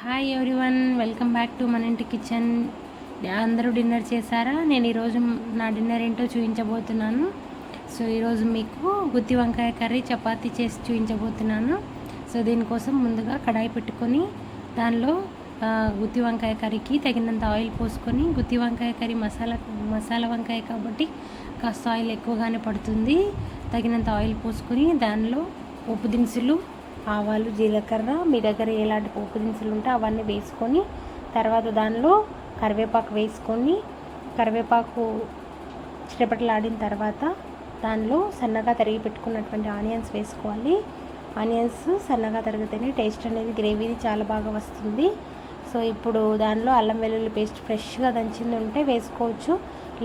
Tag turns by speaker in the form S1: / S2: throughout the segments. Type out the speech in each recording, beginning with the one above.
S1: Hi everyone welcome back to మన ఇంటి kitchen అందరూ డిన్నర్ చేశారా? నేను ఈరోజు నా డిన్నర్ ఏంటో చూపించబోతున్నాను. సో ఈరోజు మీకు గుత్తి వంకాయ కర్రీ చపాతీ చేసి చూపించబోతున్నాను. సో దీనికోసం ముందుగా కడాయి పెట్టుకొని దానిలో గుత్తి వంకాయ కర్రీకి తగినంత ఆయిల్ పోసుకొని గుత్తి వంకాయ కర్రీ మసాలా మసాలా వంకాయ కాబట్టి కాస్త ఆయిల్ ఎక్కువగానే పడుతుంది. తగినంత ఆయిల్ పోసుకొని దానిలో ఉప్పు దినుసులు ఆవాలు జీలకర్ర మీ దగ్గర ఎలాంటి పోపు దినుసులు ఉంటే అవన్నీ వేసుకొని తర్వాత దానిలో కరివేపాకు వేసుకొని కరివేపాకు చిటపటలాడిన తర్వాత దానిలో సన్నగా తరిగి పెట్టుకున్నటువంటి ఆనియన్స్ వేసుకోవాలి. ఆనియన్స్ సన్నగా తరిగితేనే టేస్ట్ అనేది గ్రేవీది చాలా బాగా వస్తుంది. సో ఇప్పుడు దానిలో అల్లం వెల్లుల్లి పేస్ట్ ఫ్రెష్గా దంచింది ఉంటే వేసుకోవచ్చు.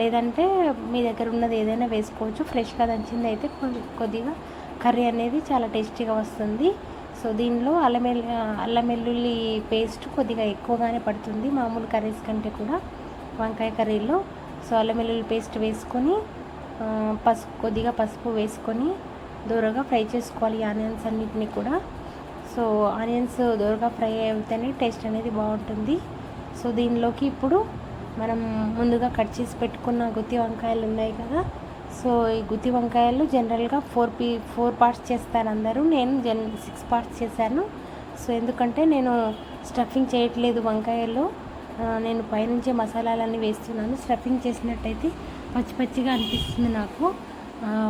S1: లేదంటే మీ దగ్గర ఉన్నది ఏదైనా వేసుకోవచ్చు. ఫ్రెష్గా దంచింది అయితే కొద్దిగా కర్రీ అనేది చాలా టేస్టీగా వస్తుంది. సో దీనిలో అల్లం అల్లం వెల్లుల్లి పేస్ట్ కొద్దిగా ఎక్కువగానే పడుతుంది మామూలు కర్రీస్ కంటే కూడా వంకాయ కర్రీలో. సో అల్లం వెల్లుల్లి పేస్ట్ వేసుకొని పసుపు కొద్దిగా పసుపు వేసుకొని దూరగా ఫ్రై చేసుకోవాలి ఆనియన్స్ అన్నిటిని కూడా. సో ఆనియన్స్ దూరగా ఫ్రై అయితేనే టేస్ట్ అనేది బాగుంటుంది. సో దీనిలోకి ఇప్పుడు మనం ముందుగా కట్ చేసి పెట్టుకున్న గుత్తి వంకాయలు ఉన్నాయి కదా సో ఈ గుత్తి వంకాయలు జనరల్గా ఫోర్ పీ ఫోర్ పార్ట్స్ చేస్తారు అందరూ. నేను జన్ సిక్స్ పార్ట్స్ చేశాను. సో ఎందుకంటే నేను స్టఫింగ్ చేయట్లేదు వంకాయల్లో నేను పైనుంచే మసాలాలన్నీ వేస్తున్నాను. స్టఫింగ్ చేసినట్టయితే పచ్చి పచ్చిగా అనిపిస్తుంది నాకు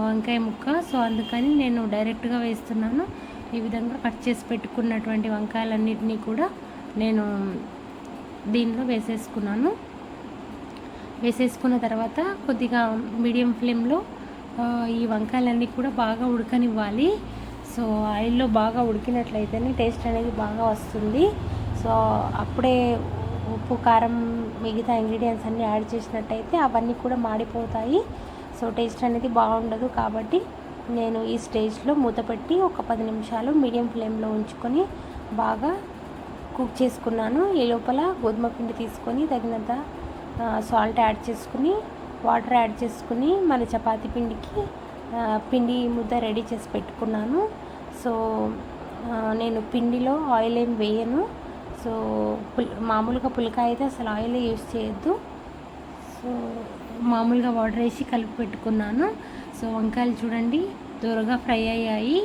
S1: వంకాయ ముక్క. సో అందుకని నేను డైరెక్ట్గా వేస్తున్నాను. ఈ విధంగా కట్ చేసి పెట్టుకున్నటువంటి వంకాయలన్నిటినీ కూడా నేను దీనిలో వేసేసుకున్నాను. వేసేసుకున్న తర్వాత కొద్దిగా మీడియం ఫ్లేమ్లో ఈ వంకాయలన్నీ కూడా బాగా ఉడకనివ్వాలి. సో ఆయిల్లో బాగా ఉడికినట్లయితేనే టేస్ట్ అనేది బాగా వస్తుంది. సో అప్పుడే ఉప్పు కారం మిగతా ఇంగ్రీడియంట్స్ అన్నీ యాడ్ చేసినట్టయితే అవన్నీ కూడా మాడిపోతాయి. సో టేస్ట్ అనేది బాగుండదు కాబట్టి నేను ఈ స్టేజ్లో మూత పెట్టి ఒక పది నిమిషాలు మీడియం ఫ్లేమ్లో ఉంచుకొని బాగా కుక్ చేసుకున్నాను. ఈ లోపల గోధుమ పిండి తీసుకొని తగినంత సాల్ట్ యాడ్ చేసుకుని వాటర్ యాడ్ చేసుకుని మన చపాతీ పిండికి పిండి ముద్ద రెడీ చేసి పెట్టుకున్నాను. సో నేను పిండిలో ఆయిల్ ఏం వేయను. సో పుల్ మామూలుగా పుల్కాయ అయితే అసలు ఆయిల్ యూజ్ చేయొద్దు. సో మామూలుగా వాటర్ వేసి కలిపి పెట్టుకున్నాను. సో వంకాయలు చూడండి త్వరగా ఫ్రై అయ్యాయి.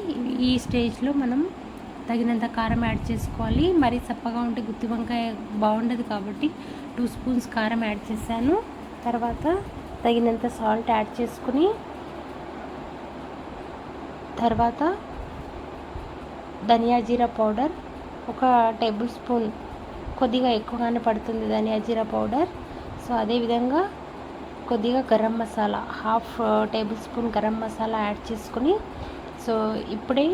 S1: ఈ స్టేజ్లో మనం తగినంత కారం యాడ్ చేసుకోవాలి. మరీ చప్పగా ఉంటే గుత్తి వంకాయ బాగుండదు కాబట్టి టూ స్పూన్స్ కారం యాడ్ చేశాను. తర్వాత తగినంత సాల్ట్ యాడ్ చేసుకుని తర్వాత ధనియా జీరా పౌడర్ ఒక టేబుల్ స్పూన్ కొద్దిగా ఎక్కువగానే పడుతుంది ధనియా జీరా పౌడర్. సో అదేవిధంగా కొద్దిగా garam masala half tablespoon garam masala add చేసుకుని సో ఇప్పుడే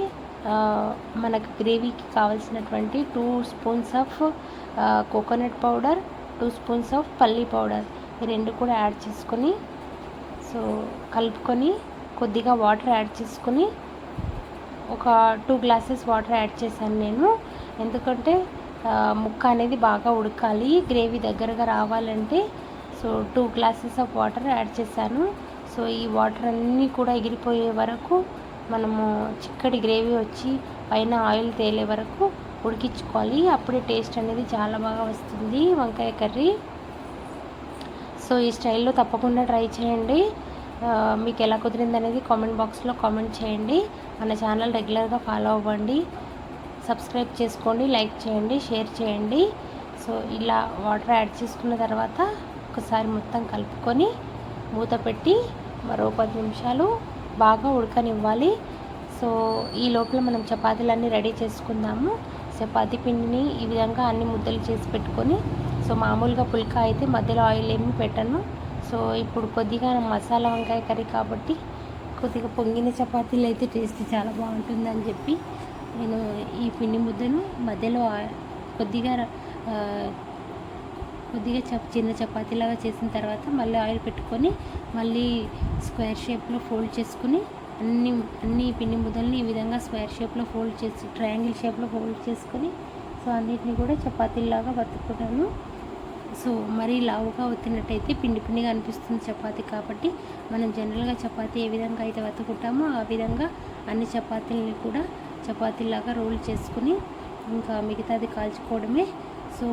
S1: మనకు గ్రేవీకి కావాల్సినటువంటి two spoons of coconut powder two spoons of పల్లీ పౌడర్. ఈ రెండు కూడా యాడ్ చేసుకొని సో కలుపుకొని కొద్దిగా వాటర్ యాడ్ చేసుకొని ఒక టూ గ్లాసెస్ వాటర్ యాడ్ చేశాను నేను. ఎందుకంటే ముక్క అనేది బాగా ఉడకాలి గ్రేవీ దగ్గరగా రావాలంటే so two glasses of water add చేశాను. సో ఈ వాటర్ అన్నీ కూడా ఎగిరిపోయే వరకు మనము చిక్కటి గ్రేవీ వచ్చి పైన ఆయిల్ తేలే వరకు ఉడికించుకోవాలి. అప్పుడే టేస్ట్ అనేది చాలా బాగా వస్తుంది వంకాయ కర్రీ. సో ఈ స్టైల్లో తప్పకుండా ట్రై చేయండి. మీకు ఎలా కుదిరింది అనేది కామెంట్ బాక్స్లో కామెంట్ చేయండి. మన ఛానల్ రెగ్యులర్గా ఫాలో అవ్వండి. సబ్స్క్రైబ్ చేసుకోండి లైక్ చేయండి షేర్ చేయండి. సో ఇలా వాటర్ యాడ్ చేసుకున్న తర్వాత ఒకసారి మొత్తం కలుపుకొని మూత పెట్టి మరో పది నిమిషాలు బాగా ఉడకనివ్వాలి. సో ఈ లోపల మనం చపాతీలన్నీ రెడీ చేసుకుందాము. చపాతీ పిండిని ఈ విధంగా అన్ని ముద్దలు చేసి పెట్టుకొని సో మామూలుగా పుల్కా అయితే మధ్యలో ఆయిల్ ఏమి పెట్టను. సో ఇప్పుడు కొద్దిగా మసాలా వంకాయ కర్రీ కాబట్టి కొద్దిగా పొంగిన చపాతీలు అయితే టేస్ట్ చాలా బాగుంటుందని చెప్పి నేను ఈ పిండి ముద్దను మధ్యలో కొద్దిగా కొద్దిగా చప్ చిన్న చపాతీలాగా చేసిన తర్వాత మళ్ళీ ఆయిల్ పెట్టుకొని మళ్ళీ స్క్వేర్ షేప్లో ఫోల్డ్ చేసుకుని అన్ని అన్ని పిండి ముద్దల్ని ఈ విధంగా స్క్వేర్ షేప్లో ఫోల్డ్ చేసి ట్రయాంగిల్ షేప్లో ఫోల్డ్ చేసుకొని సో అన్నిటిని కూడా చపాతీలాగా వత్తుకున్నాను. సో మరీ లావుగా వత్తినట్టయితే పిండి పిండిగా అనిపిస్తుంది చపాతి కాబట్టి మనం జనరల్గా చపాతీ ఏ విధంగా అయితే వత్తుకుంటామో ఆ విధంగా అన్ని చపాతీలని కూడా చపాతీలాగా రోల్ చేసుకుని ఇంకా మిగతాది కాల్చుకోవడమే సో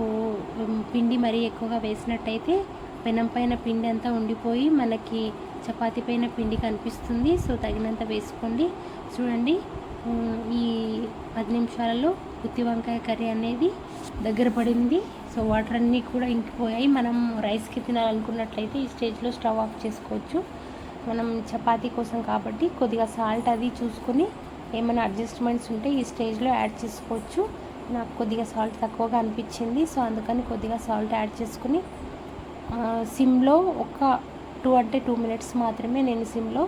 S1: పిండి మరీ ఎక్కువగా వేసినట్టయితే పెనం పైన పిండి అంతా ఉండిపోయి మనకి చపాతీ పైన పిండి కనిపిస్తుంది. సో తగినంత వేసుకోండి. చూడండి ఈ పది నిమిషాలలో గుత్తి వంకాయ కర్రీ అనేది దగ్గర పడింది. సో వాటర్ అన్నీ కూడా ఇంకిపోయాయి. మనం రైస్కి తినాలనుకున్నట్లయితే ఈ స్టేజ్లో స్టవ్ ఆఫ్ చేసుకోవచ్చు. మనం చపాతీ కోసం కాబట్టి కొద్దిగా సాల్ట్ అది చూసుకొని ఏమైనా అడ్జస్ట్మెంట్స్ ఉంటే ఈ స్టేజ్లో యాడ్ చేసుకోవచ్చు. నాకు కొద్దిగా సాల్ట్ తక్కువగా అనిపించింది. సో అందుకని కొద్దిగా సాల్ట్ యాడ్ చేసుకుని సిమ్లో ఒక టూ అంటే టూ మినిట్స్ మాత్రమే నేను సిమ్లో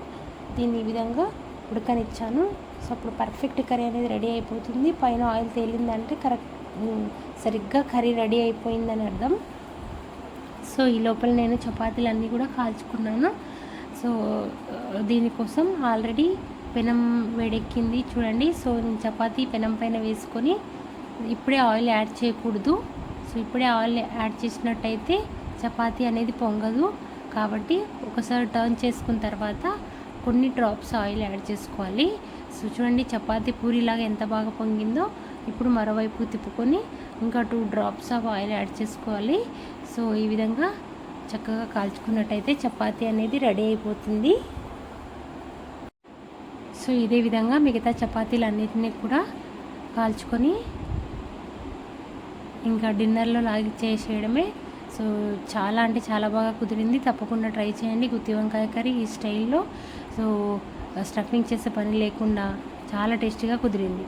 S1: దీన్ని ఈ విధంగా ఉడకనిచ్చాను. సో అప్పుడు పర్ఫెక్ట్ కర్రీ అనేది రెడీ అయిపోతుంది. పైన ఆయిల్ తేలిందంటే కరెక్ట్ సరిగ్గా కర్రీ రెడీ అయిపోయిందని అర్థం. సో ఈ లోపల నేను చపాతీలు అన్నీ కూడా కాల్చుకున్నాను. సో దీనికోసం ఆల్రెడీ పెనం వేడెక్కింది చూడండి. సో నేను చపాతీ పెనం పైన వేసుకొని ఇప్పుడే ఆయిల్ యాడ్ చేయకూడదు. సో ఇప్పుడే ఆయిల్ యాడ్ చేసినట్టయితే చపాతీ అనేది పొంగదు. కాబట్టి ఒకసారి టర్న్ చేసుకున్న తర్వాత కొన్ని డ్రాప్స్ ఆయిల్ యాడ్ చేసుకోవాలి. సో చూడండి చపాతీ పూరిలాగా ఎంత బాగా పొంగిందో. ఇప్పుడు మరోవైపు తిప్పుకొని ఇంకా two drops of oil add చేసుకోవాలి. సో ఈ విధంగా చక్కగా కాల్చుకున్నట్టయితే చపాతీ అనేది రెడీ అయిపోతుంది. సో ఇదే విధంగా మిగతా చపాతీలు అన్నిటినీ కూడా కాల్చుకొని ఇంకా డిన్నర్లో లాగి చేసేయడమే. సో చాలా అంటే చాలా బాగా కుదిరింది. తప్పకుండా ట్రై చేయండి గుత్తి వంకాయ కర్రీ ఈ స్టైల్లో. సో స్టఫింగ్ చేసే పని లేకుండా చాలా టేస్టీగా కుదిరింది.